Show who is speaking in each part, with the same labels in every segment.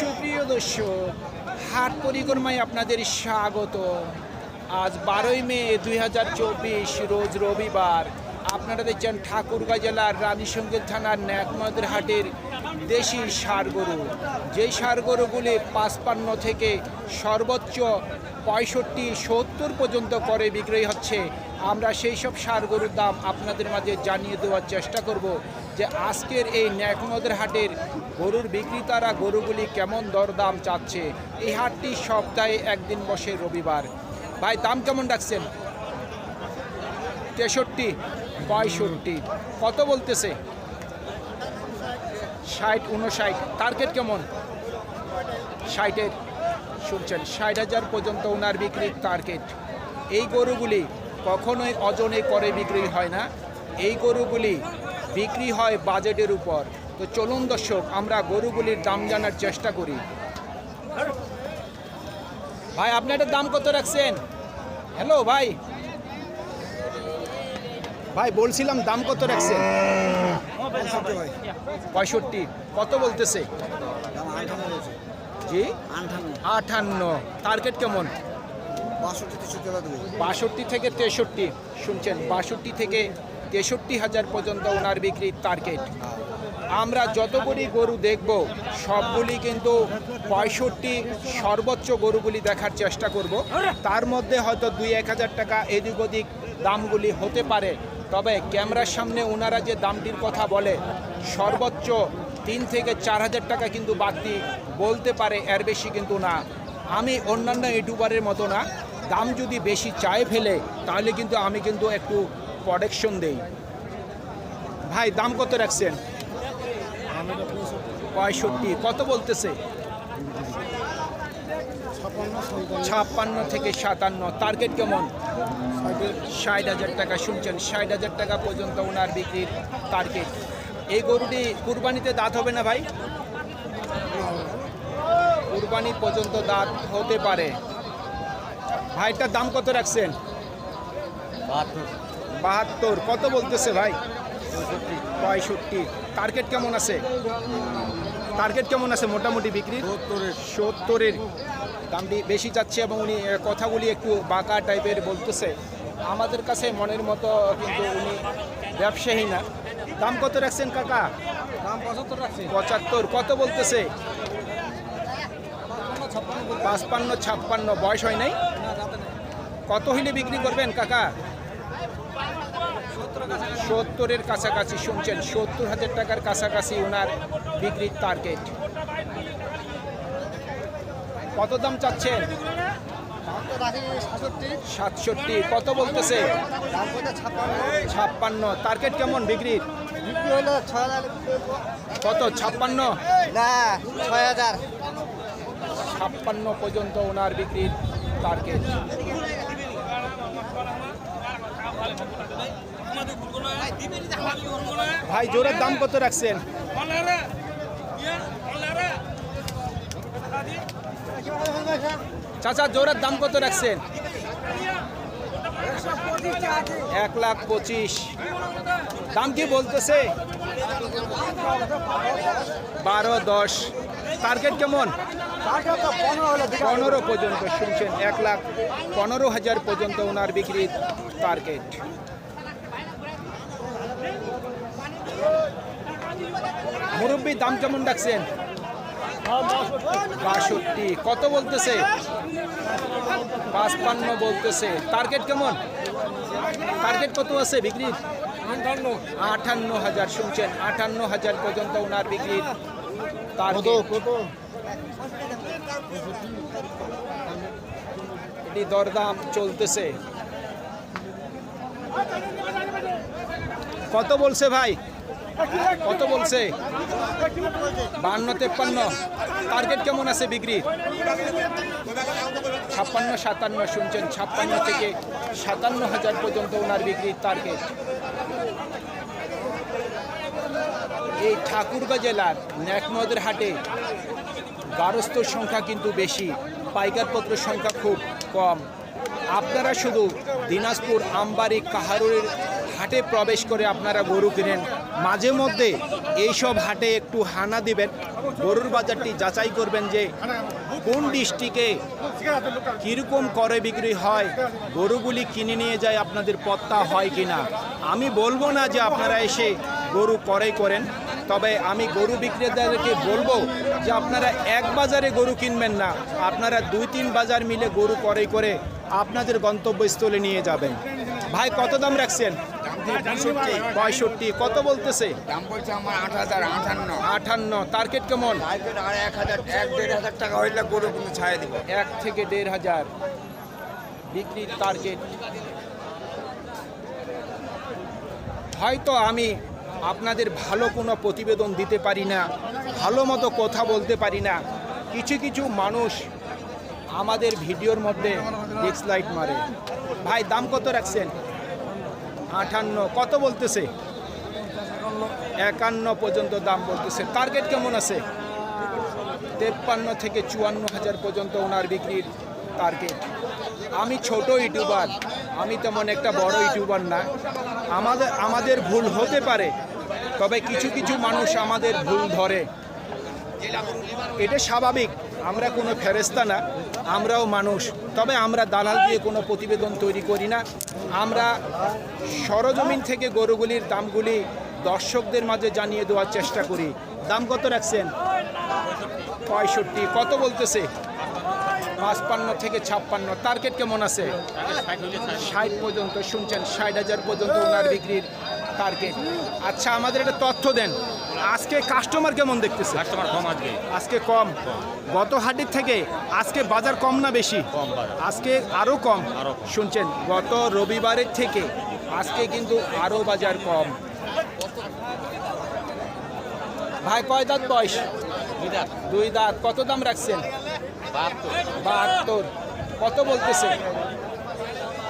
Speaker 1: সুপ্রিয় দর্শক, হাট পরিক্রমায় আপনাদের স্বাগত। আজ বারোই মে দুই হাজার চব্বিশ, রোজ রবিবার। আপনারা দেখছেন ঠাকুরগাঁ জেলার রানীসঙ্গীত থানার ন্যাকমদের হাটের দেশি সার গরু যেই সার গরুগুলি পাঁচপান্ন থেকে সর্বোচ্চ পঁয়ষট্টি, সত্তর পর্যন্ত করে বিক্রয় হচ্ছে, আমরা সেই সব সার গরুর দাম আপনাদের মাঝে জানিয়ে দেওয়ার চেষ্টা করব যে আজকের এই ন্যাকমদের হাটের গরুর বিক্রেতারা গরুগুলি কেমন দরদাম চাচ্ছে? এই হাটটি সপ্তাহে একদিন বসে রবিবার। ভাই, দাম কেমন রাখছেন? তেষট্টি, পঁয়ষট্টি, কত বলতেছে? ষাট উনষাট টার্গেট কেমন? ষাটের, শুনছেন, ষাট হাজার পর্যন্ত ওনার বিক্রির টার্গেট এই গরুগুলি কখনোই অজনে করে বিক্রি হয় না। এই গরুগুলি বিক্রি হয় বাজেটের উপর। তো চলুন দর্শক, আমরা গরুগুলির দাম জানার চেষ্টা করি। ভাই, আপনি এটার দাম কত রাখছেন? হ্যালো ভাই। ভাই, বলছিলাম দাম কত রাখছেন? পঁয়ষট্টি। কত বলতেছে? জি? আটান্ন টার্গেট কেমন? বাষট্টি থেকে তেষট্টি। শুনছেন, বাষট্টি থেকে তেষট্টি হাজার পর্যন্ত ওনার বিক্রির টার্গেট। আমরা যতগুলি গরু দেখব, সবগুলি কিন্তু পঁয়ষট্টি সর্বোচ্চ গরুগুলি দেখার চেষ্টা করব। তার মধ্যে হয়তো দুই এক হাজার টাকা এদিক ওদিক দামগুলি হতে পারে। তবে ক্যামেরার সামনে ওনারা যে দামটির কথা বলে, সর্বোচ্চ তিন থেকে চার হাজার টাকা কিন্তু বাড়তি বলতে পারে, এর বেশি কিন্তু না। আমি অন্যান্য ইউটিউবারের মতো না, দাম যদি বেশি চায় ফেলে, তাহলে কিন্তু আমি কিন্তু একটু প্রোডাকশন দেই। ভাই, দাম কত রাখছেন? পঁয়ষট্টি কত বলতেছে? ছাপ্পান্ন থেকে সাতান্ন টার্গেট কেমন? ষাট হাজার টাকা শুনছেন ষাট হাজার টাকা পর্যন্ত ওনার বিক্রির টার্গেট এই গরুটি কুরবানিতে দাঁত হবে না ভাই? কুরবানি পর্যন্ত দাঁত হতে পারে। ভাইটার দাম কত রাখছেন? বাহাত্তর। কত বলতেছে ভাই? পঁয়ষট্টি। টার্গেট কেমন আছে? টার্গেট কেমন আছে? মোটামুটি বিক্রি সত্তরের। সত্তরের। দামটি বেশি যাচ্ছে এবং উনি কথাগুলি একটু বাঁকা টাইপের বলতেছে। আমাদের কাছে মনের মতো কিন্তু উনি ব্যবসায়ী না। দাম কত রাখছেন কাকা?
Speaker 2: দাম পঁচাত্তর রাখছি।
Speaker 1: পঁচাত্তর। কত বলতেছে? পাঁচপান্ন ছাপ্পান্ন বয়স হয় নেই? কত হইলে বিক্রি করবেন কাকা? সত্তরের কাছাকাছি। শুনছেন? সত্তর হাজার টাকার কাছাকাছি ওনার বিক্রির টার্গেট কত দাম চাচ্ছেন
Speaker 2: সাতষট্টি।
Speaker 1: কত বলতেছে?
Speaker 2: ছাপ্পান্ন।
Speaker 1: টার্গেট কেমন বিক্রির কত? ছাপ্পান্ন?
Speaker 2: ছয় হাজার
Speaker 1: ছাপ্পান্ন পর্যন্ত ওনার বিক্রির টার্গেট ভাই, জোরের দাম কত রাখছেন? চাচা, জোরের দাম কত রাখছেন? এক লাখ পঁচিশ। দাম কি বলতেছে? বারো, দশ। টার্গেট কেমন? পনেরো পর্যন্ত শুনছেন, এক লাখ পনেরো হাজার পর্যন্ত ওনার বিক্রির টার্গেট মুরব্বী দাম কেমন রাখছেন বাষট্টি। কত বলতেছে? পাঁচপান্ন বলতেছে। টার্গেট কেমন? টার্গেট কত আছে বিক্রির আটান্ন হাজার শুনছেন আটান্ন হাজার পর্যন্ত ওনার বিক্রির এটি দরদাম চলতেছে। কত বলছে ভাই? কত বলছে? বান্ন, তেপ্পান্ন। টার্গেট কেমন আছে বিক্রি? ছাপ্পান্ন, সাতান্ন, শুনছেন, ছাপ্পান্ন থেকে সাতান্ন হাজার পর্যন্ত ওনার বিক্রির টার্গেট এই ঠাকুরগাঁ জেলার ন্যাকনদের হাটে গারস্থর সংখ্যা কিন্তু বেশি, পাইকারপত্রের সংখ্যা খুব কম। আপনারা শুধু দিনাজপুর, আমবাড়ি কাহারুরের হাটে প্রবেশ করে আপনারা গরু কিনেন। মাঝে মধ্যে এইসব হাটে একটু হানা দিবেন। গরুর বাজারটি যাচাই করবেন যে কোন ডিস্ট্রিক্টে কীরকম করে বিক্রি হয়, গরুগুলি কিনে নিয়ে যায়, আপনাদের পত্তা হয় কি না আমি বলব না যে আপনারা এসে গরু করেই করেন, তবে আমি গরু বিক্রেতাদেরকে বলব যে আপনারা এক বাজারে গরু কিনবেন না, আপনারা দুই তিন বাজার মিলে গরু করেই করে আপনাদের গন্তব্যস্থলে নিয়ে যাবেন। ভাই কত দাম রাখছেন? পঁয়ষট্টি কত বলতেছে?
Speaker 3: দাম বলছে আমার আট হাজার আটান্ন।
Speaker 1: আটান্ন টার্গেট কেমন?
Speaker 3: এক হাজার এক দেড় হাজার টাকা হইলে গরু কিন্তু ছাড়ে দিব।
Speaker 1: এক থেকে দেড় হাজার বিক্রির টার্গেট হয়তো আমি আপনাদের ভালো কোনো প্রতিবেদন দিতে পারি না ভালো মতো কথা বলতে পারি না। কিছু কিছু মানুষ আমাদের ভিডিওর মধ্যে ডিসলাইট মারে। ভাই, দাম কত রাখছেন? আটান্ন। কত বলতেছে? একান্ন পর্যন্ত দাম বলতেছে। টার্গেট কেমন আছে? তেপ্পান্ন থেকে চুয়ান্ন হাজার পর্যন্ত ওনার বিক্রির টার্গেট আমি ছোট ইউটিউবার। আমি তেমন একটা বড় ইউটিউবার না। আমাদের আমাদের ভুল হতে পারে, তবে কিছু কিছু মানুষ আমাদের ভুল ধরে। এটা স্বাভাবিক। আমরা কোনো ফেরেস্তা না, আমরাও মানুষ। তবে আমরা দালাল দিয়ে কোনো প্রতিবেদন তৈরি করি না। আমরা সরজমিন থেকে গরুগুলির দামগুলি দর্শকদের মাঝে জানিয়ে দেওয়ার চেষ্টা করি। দাম কত রাখছেন? পঁয়ষট্টি। কত বলতেছে? পাঁচপান্ন থেকে ছাপ্পান্ন। টার্গেট কেমন আছে? ষাট পর্যন্ত। শুনছেন, ষাট হাজার পর্যন্ত ওনার বিক্রির টার্গেট আচ্ছা আমাদের একটা তথ্য দেন। আজকে কাস্টমার কেমন দেখতেছে?
Speaker 4: কাস্টমার কম আজকে।
Speaker 1: আজকে কম। গত হাটের থেকে আজকে বাজার কম না বেশি?
Speaker 4: কম
Speaker 1: আজকে আরও কম।
Speaker 4: আরও কম।
Speaker 1: শুনছেন গত রবিবারের থেকে আজকে কিন্তু আরও বাজার কম। ভাই কয় দাঁত বয়স? দুই দাঁত। কত দাম রাখছেন? বাহাত্তর। কত বলতেছে?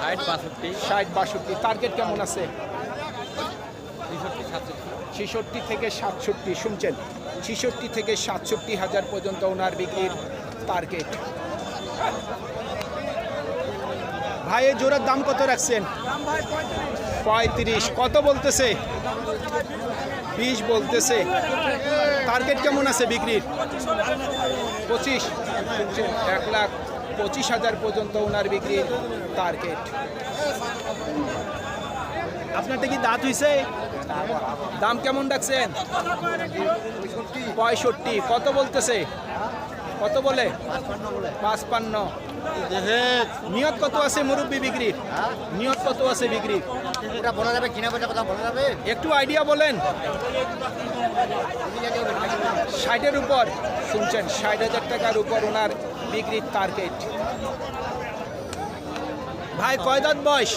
Speaker 4: ষাট বাষট্টি।
Speaker 1: ষাট বাষট্টি। টার্গেট কেমন আছে? ছেষট্টি থেকে সাতষট্টি, শুনছেন? ছেষট্টি থেকে সাতষট্টি হাজার পর্যন্ত ওনার বিক্রির টার্গেট ভাইয়ের জোড়ার দাম কত রাখছেন? পঁয়ত্রিশ। কত বলতেছে? বিশ বলতেছে। টার্গেট কেমন আছে বিক্রির? পঁচিশ। এক লাখ পঁচিশ হাজার পর্যন্ত ওনার বিক্রির টার্গেট আপনারটা কি দাঁত হইছে? দাম কেমন ডাকছেন? পঁয়ষট্টি। কত বলতেছে? কত বলে? পাঁচপান্ন। নিয়ত কত আছে মুরব্বী বিক্রির নিয়ত কত আছে বিক্রি?
Speaker 2: এটা বলা যাবে কিনা বেচা কথা বলা যাবে।
Speaker 1: একটু আইডিয়া বলেন। ষাটের উপর। শুনছেন ষাট হাজার টাকার উপর ওনার বিক্রির টার্গেট ভাই কয় দাঁত বয়স?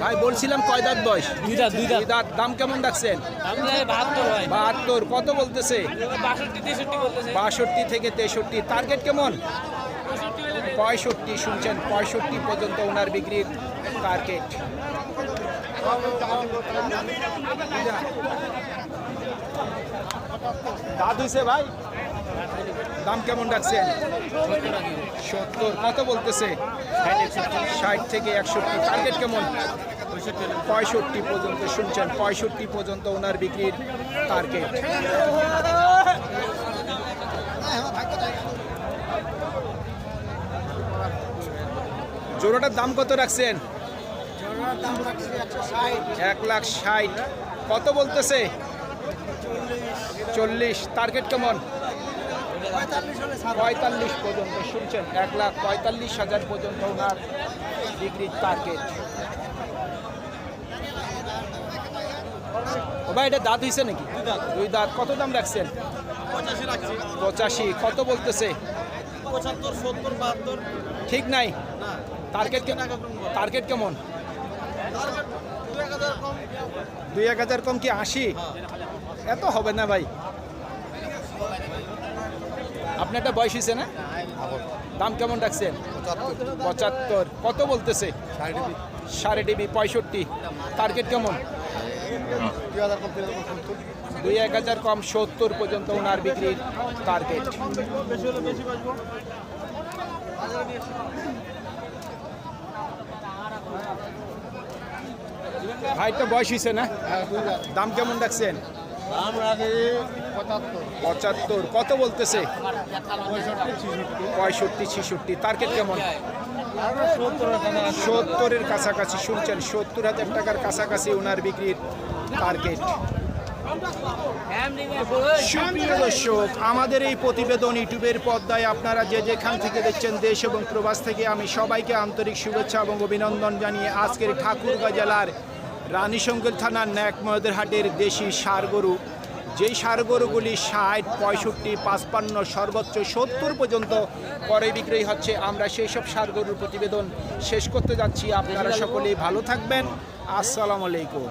Speaker 1: ভাই বলছিলাম কয় দাঁত বয়স?
Speaker 5: দুই দাঁত দুই দাঁত।
Speaker 1: দাঁত। দাম কেমন রাখছেন
Speaker 5: বাহাত্তর
Speaker 1: কত বলতেছে?
Speaker 5: বাষট্টি
Speaker 1: থেকে তেষট্টি। টার্গেট কেমন।
Speaker 5: পঁয়ষট্টি
Speaker 1: শুনছেন পঁয়ষট্টি পর্যন্ত ওনার বিক্রির টার্গেট দাঁত হয়েছে ভাই? দাম কেমন রাখছেন সত্তর। কত বলতেছে? ষাট থেকে একষট্টি। টার্গেট কেমন? পঁয়ষট্টি পর্যন্ত শুনছেন পঁয়ষট্টি পর্যন্ত ওনার বিক্রির টার্গেট জোড়াটার দাম কত রাখছেন? এক লাখ ষাট। কত বলতেছে? চল্লিশ। টার্গেট কেমন? পঁয়তাল্লিশ পর্যন্ত শুনছেন। এক লাখ পঁয়তাল্লিশ হাজার পর্যন্ত ওনার ডিগ্রির টার্গেট ভাই এটা দাঁত হয়েছে নাকি? দুই দাঁত। কত দাম রাখছেন? পঁচাশি কত বলতেছে? ঠিক নাই? টার্গেট টার্গেট কেমন? দুই এক হাজার কম কি আশি? এত হবে না ভাই। আপনারটা বয়স হয়েছে না? দাম কেমন রাখছেন? পঁচাত্তর। কত বলতেছে? সাড়ে ডিবি। পঁয়ষট্টি। টার্গেট কেমন? দুই এক হাজার কম সত্তর পর্যন্ত ওনার বিক্রির টার্গেট ভাই তো বয়স হয়েছে না? দাম কেমন রাখছেন পঁচাত্তর। কত বলতেছে? পঁয়ষট্টি ছিষট্টি। টার্গেট কেমন? সত্তরের কাছাকাছি শুনছেন, সত্তর হাজার টাকার কাছাকাছি ওনার বিক্রির টার্গেট সুপ্রিয় দর্শক, আমাদের এই প্রতিবেদন ইউটিউবের পর্দায় আপনারা যে যেখান থেকে দেখছেন, দেশ এবং প্রবাস থেকে আমি সবাইকে আন্তরিক শুভেচ্ছা এবং অভিনন্দন জানিয়ে আজকের ঠাকুরগাঁ জেলার রানীশঙ্কর থানার ন্যাকময়দের হাটের দেশি সার গরু যেই সার গরুগুলি ষাট, পঁয়ষট্টি, পাঁচপান্ন, সর্বোচ্চ সত্তর পর্যন্ত পরে বিক্রয় হচ্ছে, আমরা সেই সব সার গরুর প্রতিবেদন শেষ করতে যাচ্ছি। আপনারা সকলেই ভালো থাকবেন। আসসালামু আলাইকুম।